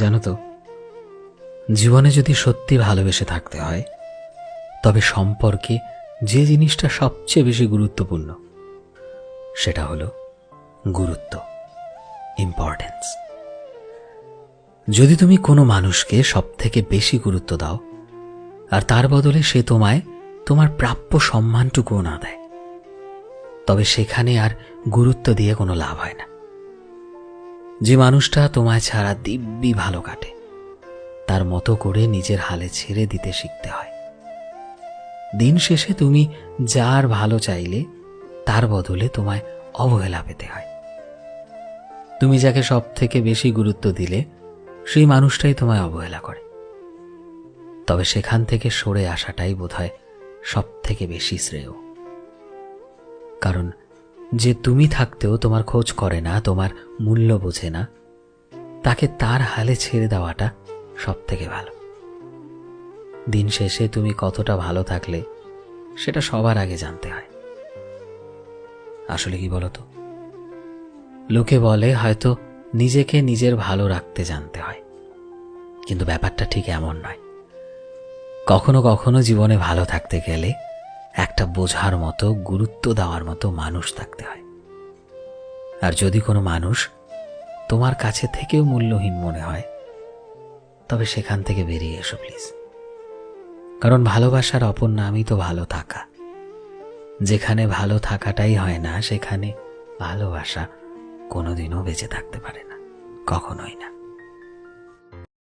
জানো তো, জীবনে যদি সত্যি ভালোবেসে থাকতে হয়, তবে সম্পর্কে যে জিনিসটা সবচেয়ে বেশি গুরুত্বপূর্ণ, সেটা হলো গুরুত্ব ইম্পর্টেন্স যদি তুমি কোনো মানুষকে সব থেকে বেশি গুরুত্ব দাও, আর তার বদলে সে তোমায় তোমার প্রাপ্য সম্মানটুকুও না দেয়, তবে সেখানে আর গুরুত্ব দিয়ে কোনো লাভ হয় না। যে মানুষটা তোমায় ছাড়া দিব্যি ভালো কাটে, তার মতো করে নিজের হালে ছেড়ে দিতে শিখতে হয়। দিন শেষে তুমি যার ভালো চাইলে, তার বদলে তোমায় অবহেলা পেতে হয়। তুমি যাকে সব থেকে বেশি গুরুত্ব দিলে, সেই মানুষটাই তোমায় অবহেলা করে। তবে সেখান থেকে সরে আসাটাই বোধহয় সব থেকে বেশি শ্রেয়। কারণ যে তুমি থাকতেও তোমার খোঁজ করে না, তোমার মূল্য বোঝে না, তাকে তার হালে ছেড়ে দেওয়াটা সব থেকে ভালো। দিন শেষে তুমি কতটা ভালো থাকলে, সেটা সবার আগে জানতে হয়। আসলে কি বলতো? লোকে বলে, হয়তো নিজেকে নিজের ভালো রাখতে জানতে হয়। কিন্তু ব্যাপারটা ঠিক এমন নয়। কখনো কখনো জীবনে ভালো থাকতে গেলে একটা বোঝার মতো, গুরুত্ব দেওয়ার মতো মানুষ থাকতে হয়। আর যদি কোনো মানুষ তোমার কাছে থেকেও মূল্যহীন মনে হয়, তবে সেখান থেকে বেরিয়ে এসো প্লিজ। কারণ ভালোবাসার অপর নামই তো ভালো থাকা। যেখানে ভালো থাকাটাই হয় না, সেখানে ভালোবাসা কোনোদিনও বেঁচে থাকতে পারে না, কখনোই না।